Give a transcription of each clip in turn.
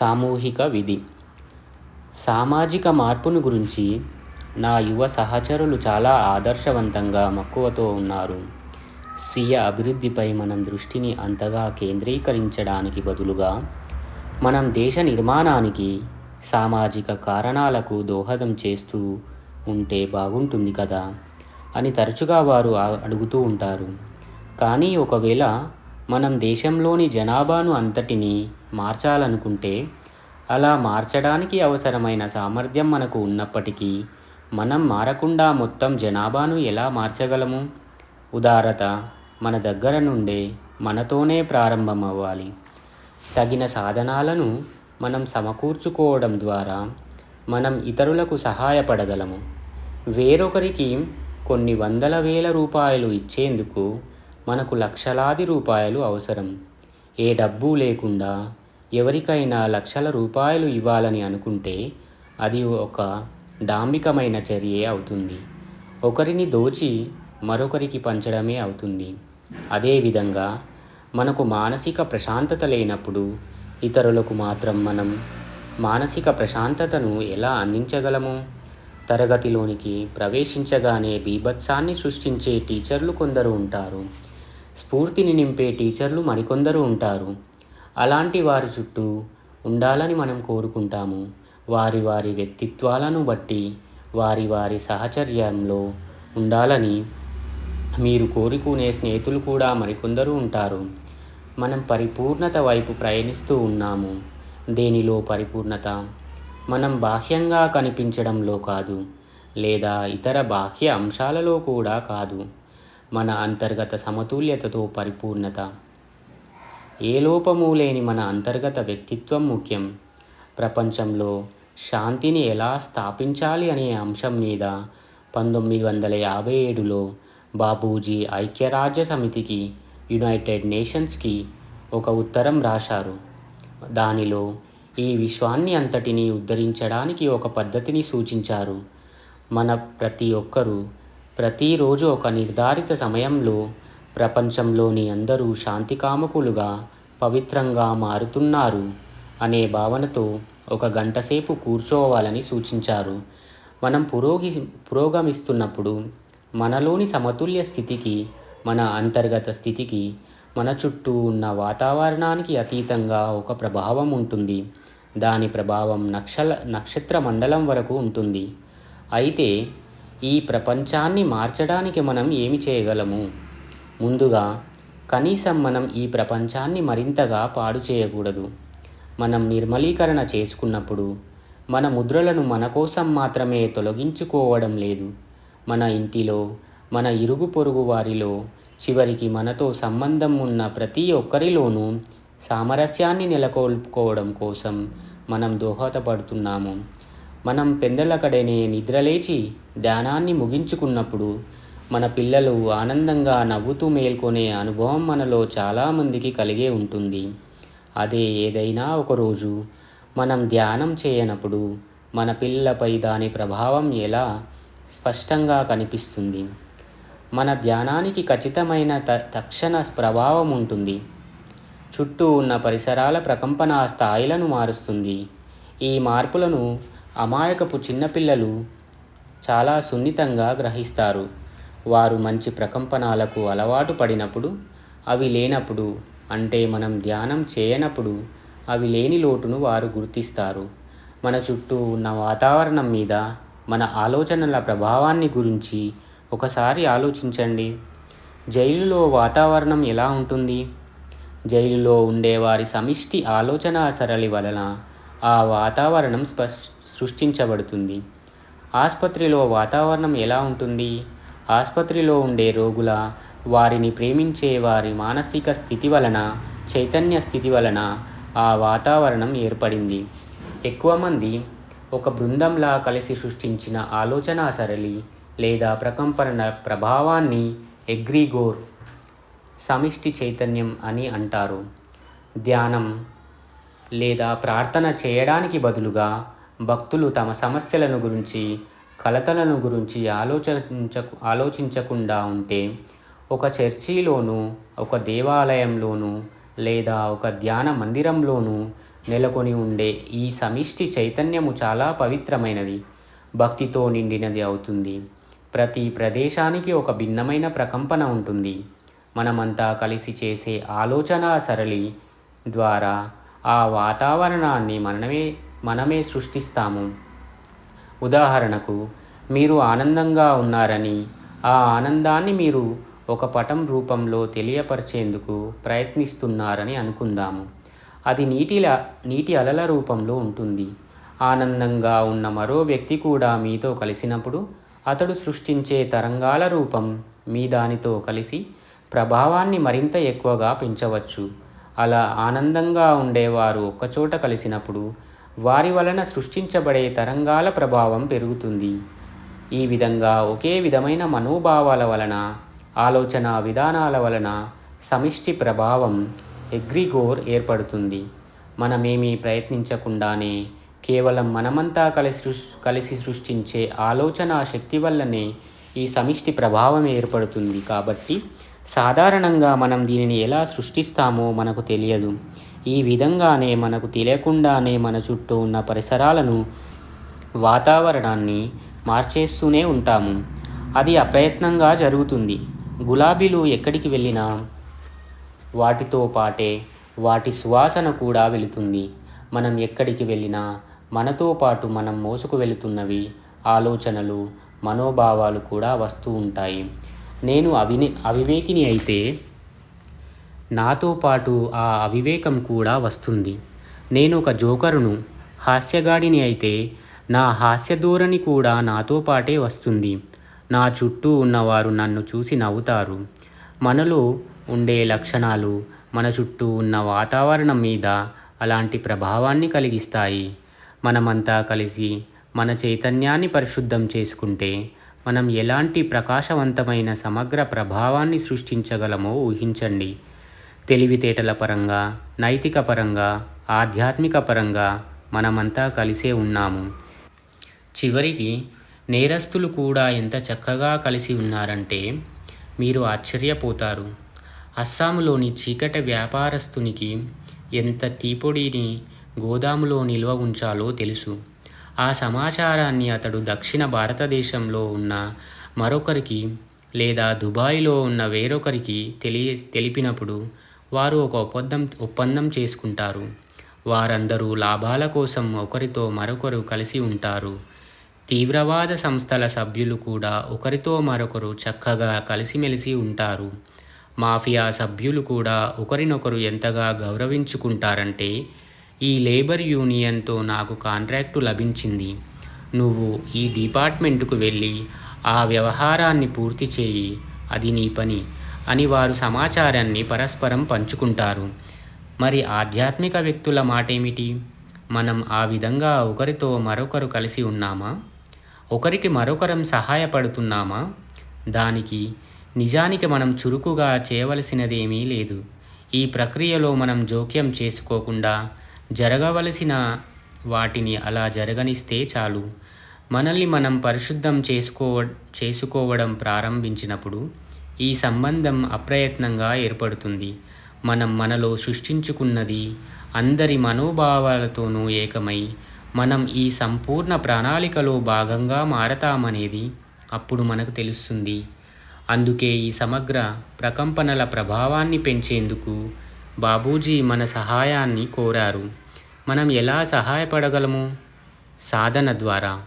సామూహిక విధి. సామాజిక మార్పును గురించి నా యువ సహచరులు చాలా ఆదర్శవంతంగా మక్కువతో ఉన్నారు. స్వీయ అభివృద్ధిపై మనం దృష్టిని అంతగా కేంద్రీకరించడానికి బదులుగా మనం దేశ నిర్మాణానికి సామాజిక కారణాలకు దోహదం చేస్తూ ఉంటే బాగుంటుంది కదా? అని తరచుగా వారు అడుగుతూ ఉంటారు. కానీ ఒకవేళ మనం దేశంలోని జనాభాను అంతటిని మార్చాలనుకుంటే అలా మార్చడానికి అవసరమైన సామర్థ్యం మనకు ఉన్నప్పటికీ మనం మారకుండా మొత్తం జనాభాను ఎలా మార్చగలము? ఉదారత మన దగ్గర నుండే మనతోనే ప్రారంభం అవ్వాలి తగిన సాధనాలను మనం సమకూర్చుకోవడం ద్వారా మనం ఇతరులకు సహాయపడగలము. వేరొకరికి కొన్ని వందల వేల రూపాయలు ఇచ్చేందుకు మనకు లక్షలాది రూపాయలు అవసరం. ఏ డబ్బు లేకుండా ఎవరికైనా లక్షల రూపాయలు ఇవ్వాలని అనుకుంటే అది ఒక డాంబికమైన చర్యే అవుతుంది. ఒకరిని దోచి మరొకరికి పంచడమే అవుతుంది. అదేవిధంగా మనకు మానసిక ప్రశాంతత లేనప్పుడు ఇతరులకు మాత్రం మనం మానసిక ప్రశాంతతను ఎలా అందించగలము? తరగతిలోనికి ప్రవేశించగానే బీభత్సాన్ని సృష్టించే టీచర్లు కొందరు ఉంటారు. స్ఫూర్తిని నింపే టీచర్లు మరికొందరు ఉంటారు. అలాంటి వారి చుట్టూ ఉండాలని మనం కోరుకుంటాము. వారి వారి వ్యక్తిత్వాలను బట్టి వారి వారి సహచర్యంలో ఉండాలని మీరు కోరుకునే స్నేహితులు కూడా మరికొందరు ఉంటారు. మనం పరిపూర్ణత వైపు ప్రయాణిస్తూ ఉన్నాము. దేనిలో పరిపూర్ణత? మనం బాహ్యంగా కనిపించడంలో కాదు లేదా ఇతర బాహ్య అంశాలలో కూడా కాదు. మన అంతర్గత సమతుల్యతతో పరిపూర్ణత. ఏ లోపము లేని మన అంతర్గత వ్యక్తిత్వం ముఖ్యం. ప్రపంచంలో శాంతిని ఎలా స్థాపించాలి అనే అంశం మీద పంతొమ్మిది వందల యాభై ఏడులో బాపూజీ ఐక్యరాజ్య సమితికి యునైటెడ్ నేషన్స్కి ఒక ఉత్తరం రాశారు. దానిలో ఈ విశ్వాన్ని అంతటిని ఉద్ధరించడానికి ఒక పద్ధతిని సూచించారు. మన ప్రతి ఒక్కరూ ప్రతిరోజు ఒక నిర్ధారిత సమయంలో ప్రపంచంలోని అందరూ శాంతికామకులుగా పవిత్రంగా మారుతున్నారు అనే భావనతో ఒక గంట సేపు కూర్చోవాలని సూచించారు. మనం పురోగి పురోగమిస్తున్నప్పుడు మనలోని సమతుల్య స్థితికి మన అంతర్గత స్థితికి మన చుట్టూ ఉన్న వాతావరణానికి అతీతంగా ఒక ప్రభావం ఉంటుంది. దాని ప్రభావం నక్షల నక్షత్ర మండలం వరకు ఉంటుంది. అయితే ఈ ప్రపంచాన్ని మార్చడానికి మనం ఏమి చేయగలము? ముందుగా కనీసం మనం ఈ ప్రపంచాన్ని మరింతగా పాడు చేయకూడదు. మనం నిర్మలీకరణ చేసుకున్నప్పుడు మన ముద్రలను మన కోసం మాత్రమే తొలగించుకోవడం లేదు. మన ఇంటిలో మన ఇరుగు పొరుగు వారిలో చివరికి మనతో సంబంధం ఉన్న ప్రతి ఒక్కరిలోనూ సామరస్యాన్ని నెలకొల్పుకోవడం కోసం మనం దోహదపడుతున్నాము. మనం పెందలకడనే నిద్రలేచి ధ్యానాన్ని ముగించుకున్నప్పుడు మన పిల్లలు ఆనందంగా నవ్వుతూ మేల్కొనే అనుభవం మనలో చాలామందికి కలిగే ఉంటుంది. అదే ఏదైనా ఒకరోజు మనం ధ్యానం చేయనప్పుడు మన పిల్లలపై దాని ప్రభావం ఎలా స్పష్టంగా కనిపిస్తుంది? మన ధ్యానానికి ఖచ్చితమైన త తక్షణ ప్రభావం ఉంటుంది. చుట్టూ ఉన్న పరిసరాల ప్రకంపన స్థాయిలను మారుస్తుంది. ఈ మార్పులను అమాయకపు చిన్నపిల్లలు చాలా సున్నితంగా గ్రహిస్తారు. వారు మంచి ప్రకంపనాలకు అలవాటు పడినప్పుడు అవి లేనప్పుడు అంటే మనం ధ్యానం చేయనప్పుడు అవి లేని లోటును వారు గుర్తిస్తారు. మన చుట్టూ ఉన్న వాతావరణం మీద మన ఆలోచనల ప్రభావాన్ని గురించి ఒకసారి ఆలోచించండి. జైలులో వాతావరణం ఎలా ఉంటుంది? జైలులో ఉండేవారి సమిష్టి ఆలోచన సరళి వలన ఆ వాతావరణం స్పష్ సృష్టించబడుతుంది. ఆసుపత్రిలో వాతావరణం ఎలా ఉంటుంది? ఆసుపత్రిలో ఉండే రోగుల వారిని ప్రేమించే వారి మానసిక స్థితి వలన చైతన్య స్థితి వలన ఆ వాతావరణం ఏర్పడింది. ఎక్కువ మంది ఒక బృందంలా కలిసి సృష్టించిన ఆలోచన సరళి లేదా ప్రకంపన ప్రభావాన్ని ఎగ్రిగోర్ సమిష్టి చైతన్యం అని అంటారు. ధ్యానం లేదా ప్రార్థన చేయడానికి బదులుగా భక్తులు తమ సమస్యలను గురించి కలతలను గురించి ఆలోచించ ఆలోచించకుండా ఉంటే ఒక చర్చిలోనూ ఒక దేవాలయంలోనూ లేదా ఒక ధ్యాన మందిరంలోనూ నెలకొని ఉండే ఈ సమిష్టి చైతన్యము చాలా పవిత్రమైనది. భక్తితో నిండినది అవుతుంది. ప్రతి ప్రదేశానికి ఒక భిన్నమైన ప్రకంపన ఉంటుంది. మనమంతా కలిసి చేసే ఆలోచన సరళి ద్వారా ఆ వాతావరణాన్ని మనమే మనమే సృష్టిస్తాము. ఉదాహరణకు మీరు ఆనందంగా ఉన్నారని ఆ ఆనందాన్ని మీరు ఒక పటం రూపంలో తెలియపరిచేందుకు ప్రయత్నిస్తున్నారని అనుకుందాము. అది నీటిల నీటి అలల రూపంలో ఉంటుంది. ఆనందంగా ఉన్న మరో వ్యక్తి కూడా మీతో కలిసినప్పుడు అతడు సృష్టించే తరంగాల రూపం మీ దానితో కలిసి ప్రభావాన్ని మరింత ఎక్కువగా పెంచవచ్చు. అలా ఆనందంగా ఉండేవారు ఒక్కచోట కలిసినప్పుడు వారి వలన సృష్టించబడే తరంగాల ప్రభావం పెరుగుతుంది. ఈ విధంగా ఒకే విధమైన మనోభావాల వలన ఆలోచన విధానాల వలన సమిష్టి ప్రభావం ఎగ్రిగోర్ ఏర్పడుతుంది. మనమేమీ ప్రయత్నించకుండానే కేవలం మనమంతా కలిసి కలిసి సృష్టించే ఆలోచన శక్తి వల్లనే ఈ సమిష్టి ప్రభావం ఏర్పడుతుంది. కాబట్టి సాధారణంగా మనం దీనిని ఎలా సృష్టిస్తామో మనకు తెలియదు. ఈ విధంగానే మనకు తెలియకుండానే మన చుట్టూ ఉన్న పరిసరాలను వాతావరణాన్ని మార్చేస్తూనే ఉంటాము. అది అప్రయత్నంగా జరుగుతుంది. గులాబీలు ఎక్కడికి వెళ్ళినా వాటితో పాటే వాటి సువాసన కూడా వెళుతుంది. మనం ఎక్కడికి వెళ్ళినా మనతో పాటు మనం మోసుకు వెళుతున్నవి ఆలోచనలు మనోభావాలు కూడా వస్తూ ఉంటాయి. నేను అవిని అవివేకిని అయితే నాతో పాటు ఆ అవివేకం కూడా వస్తుంది. నేను ఒక జోకరును హాస్యగాడిని అయితే నా హాస్య ధోరణి కూడా నాతో పాటే వస్తుంది. నా చుట్టూ ఉన్నవారు నన్ను చూసి నవ్వుతారు. మనలో ఉండే లక్షణాలు మన చుట్టూ ఉన్న వాతావరణం మీద అలాంటి ప్రభావాన్ని కలిగిస్తాయి. మనమంతా కలిసి మన చైతన్యాన్ని పరిశుద్ధం చేసుకుంటే మనం ఎలాంటి ప్రకాశవంతమైన సమగ్ర ప్రభావాన్ని సృష్టించగలమో ఊహించండి. తెలివితేటల పరంగా నైతిక పరంగా ఆధ్యాత్మిక పరంగా మనమంతా కలిసే ఉన్నాము. చివరికి నేరస్తులు కూడా ఎంత చక్కగా కలిసి ఉన్నారంటే మీరు ఆశ్చర్యపోతారు. అస్సాములోని చీకటి వ్యాపారస్తునికి ఎంత తీపొడిని గోదాములో నిల్వ ఉంచాలో తెలుసు. ఆ సమాచారాన్ని అతడు దక్షిణ భారతదేశంలో ఉన్న మరొకరికి లేదా దుబాయ్లో ఉన్న వేరొకరికి తెలియ తెలిపినప్పుడు వారు ఒక ఒప్పందం ఒప్పందం చేసుకుంటారు. వారందరూ లాభాల కోసం ఒకరితో మరొకరు కలిసి ఉంటారు. తీవ్రవాద సంస్థల సభ్యులు కూడా ఒకరితో మరొకరు చక్కగా కలిసిమెలిసి ఉంటారు. మాఫియా సభ్యులు కూడా ఒకరినొకరు ఎంతగా గౌరవించుకుంటారంటే ఈ లేబర్ యూనియన్తో నాకు కాంట్రాక్టు లభించింది. నువ్వు ఈ డిపార్ట్మెంటుకు వెళ్ళి ఆ వ్యవహారాన్ని పూర్తి చేయి. అది నీ పని. అని వారు సమాచారాన్ని పరస్పరం పంచుకుంటారు. మరి ఆధ్యాత్మిక వ్యక్తుల మాటేమిటి? మనం ఆ విధంగా ఒకరితో మరొకరు కలిసి ఉన్నామా? ఒకరికి మరొకరం సహాయపడుతున్నామా? దానికి నిజానికి మనం చురుకుగా చేయవలసినదేమీ లేదు. ఈ ప్రక్రియలో మనం జోక్యం చేసుకోకుండా జరగవలసిన వాటిని అలా జరగనిస్తే చాలు. మనల్ని మనం పరిశుద్ధం చేసుకోవ చేసుకోవడం ప్రారంభించినప్పుడు ఈ సంబంధం అప్రయత్నంగా ఏర్పడుతుంది. మనం మనలో సృష్టించుకున్నది అందరి మనోభావాలతోనూ ఏకమై మనం ఈ సంపూర్ణ ప్రణాళికలో భాగంగా మారతామనేది అప్పుడు మనకు తెలుస్తుంది. అందుకే ఈ సమగ్ర ప్రకంపనల ప్రభావాన్ని పెంచేందుకు బాబూజీ మన సహాయాన్ని కోరారు. మనం ఎలా సహాయపడగలము? సాధన ద్వారా.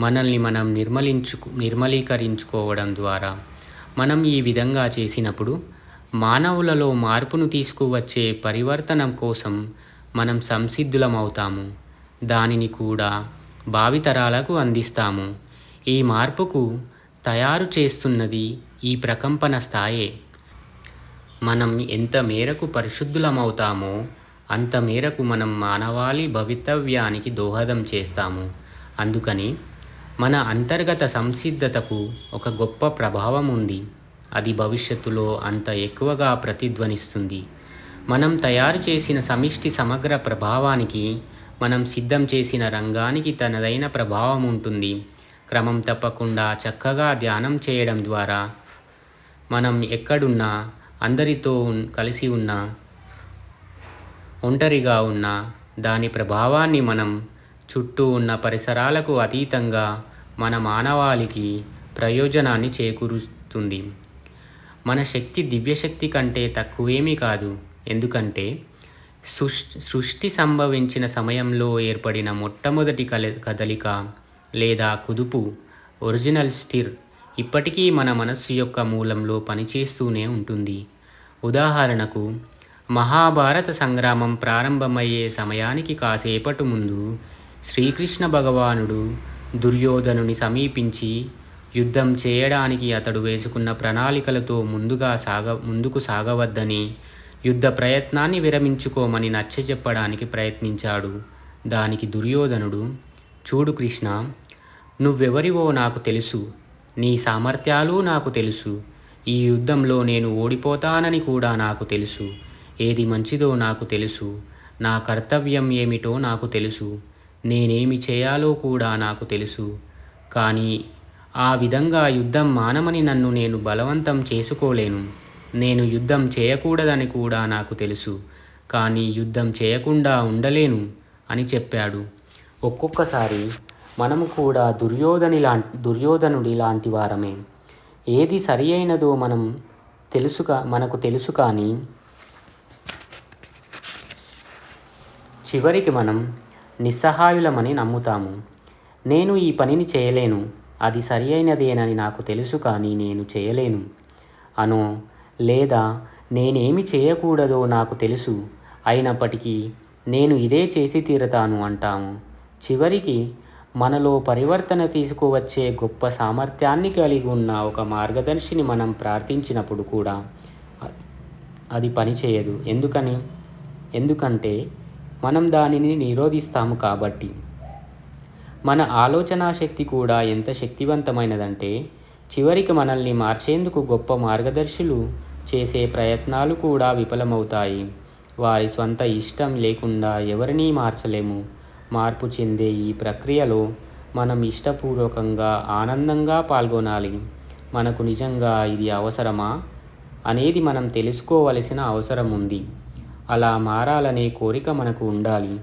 మనల్ని మనం నిర్మలించు నిర్మలీకరించుకోవడం ద్వారా. మనం ఈ విధంగా చేసినప్పుడు మానవులలో మార్పును తీసుకువచ్చే పరివర్తనం కోసం మనం సంసిద్ధులమవుతాము. దానిని కూడా భావితరాలకు అందిస్తాము. ఈ మార్పుకు తయారు చేస్తున్నది ఈ ప్రకంపన స్థాయే. మనం ఎంత మేరకు పరిశుద్ధులమవుతామో అంత మేరకు మనం మానవాళి భవితవ్యానికి దోహదం చేస్తాము. అందుకని మన అంతర్గత సంసిద్ధతకు ఒక గొప్ప ప్రభావం ఉంది. అది భవిష్యత్తులో అంత ఎక్కువగా ప్రతిధ్వనిస్తుంది. మనం తయారు చేసిన సమిష్టి సమగ్ర ప్రభావానికి మనం సిద్ధం చేసిన రంగానికి తనదైన ప్రభావం ఉంటుంది. క్రమం తప్పకుండా చక్కగా ధ్యానం చేయడం ద్వారా మనం ఎక్కడున్నా అందరితో ఉన్- కలిసి ఉన్నా ఒంటరిగా ఉన్నా దాని ప్రభావాన్ని మనం చుట్టూ ఉన్న పరిసరాలకు అతీతంగా మన మానవాళికి ప్రయోజనాన్ని చేకూరుస్తుంది. మన శక్తి దివ్యశక్తి కంటే తక్కువేమీ కాదు. ఎందుకంటే సృష్టి సృష్టి సంభవించిన సమయంలో ఏర్పడిన మొట్టమొదటి కల కదలిక లేదా కుదుపు ఒరిజినల్ స్టిర్ ఇప్పటికీ మన మనస్సు యొక్క మూలంలో పనిచేస్తూనే ఉంటుంది. ఉదాహరణకు మహాభారత సంగ్రామం ప్రారంభమయ్యే సమయానికి కాసేపటి ముందు శ్రీకృష్ణ భగవానుడు దుర్యోధనుని సమీపించి యుద్ధం చేయడానికి అతడు వేసుకున్న ప్రణాళికలతో ముందుగా సాగ ముందుకు సాగవద్దని యుద్ధ ప్రయత్నాన్ని విరమించుకోమని నచ్చజెప్పడానికి ప్రయత్నించాడు. దానికి దుర్యోధనుడు చూడు కృష్ణ నువ్వెవరివో నాకు తెలుసు. నీ సామర్థ్యాలు నాకు తెలుసు. ఈ యుద్ధంలో నేను ఓడిపోతానని కూడా నాకు తెలుసు. ఏది మంచిదో నాకు తెలుసు. నా కర్తవ్యం ఏమిటో నాకు తెలుసు. నేనేమి చేయాలో కూడా నాకు తెలుసు. కానీ ఆ విధంగా యుద్ధం మానమని నన్ను నేను బలవంతం చేసుకోలేను. నేను యుద్ధం చేయకూడదని కూడా నాకు తెలుసు. కానీ యుద్ధం చేయకుండా ఉండలేను అని చెప్పాడు. ఒక్కొక్కసారి మనము కూడా దుర్యోధని లా దుర్యోధనుడి లాంటి వారమే. ఏది సరి అయినదో మనం తెలుసుక మనకు తెలుసు కానీ చివరికి మనం నిస్సహాయులమని నమ్ముతాము. నేను ఈ పనిని చేయలేను. అది సరి అయినదేనని నాకు తెలుసు కానీ నేను చేయలేను. అనో లేదా నేనేమి చేయకూడదో నాకు తెలుసు. అయినప్పటికీ నేను ఇదే చేసి తీరతాను అంటాము. చివరికి మనలో పరివర్తన తీసుకువచ్చే గొప్ప సామర్థ్యాన్ని కలిగి ఉన్న ఒక మార్గదర్శిని మనం ప్రార్థించినప్పుడు కూడా అది పనిచేయదు. ఎందుకని? ఎందుకంటే మనం దానిని నిరోధిస్తాము కాబట్టి. మన ఆలోచనా శక్తి కూడా ఎంత శక్తివంతమైనదంటే చివరికి మనల్ని మార్చేందుకు గొప్ప మార్గదర్శులు చేసే ప్రయత్నాలు కూడా విఫలమవుతాయి. వారి స్వంత ఇష్టం లేకుండా ఎవరినీ మార్చలేము. మార్పు చెందే ఈ ప్రక్రియలో మనం ఇష్టపూర్వకంగా ఆనందంగా పాల్గొనాలి. మనకు నిజంగా ఇది అవసరమా అనేది మనం తెలుసుకోవలసిన అవసరం ఉంది అలా మారాలనే కోరిక మనకు ఉండాలి.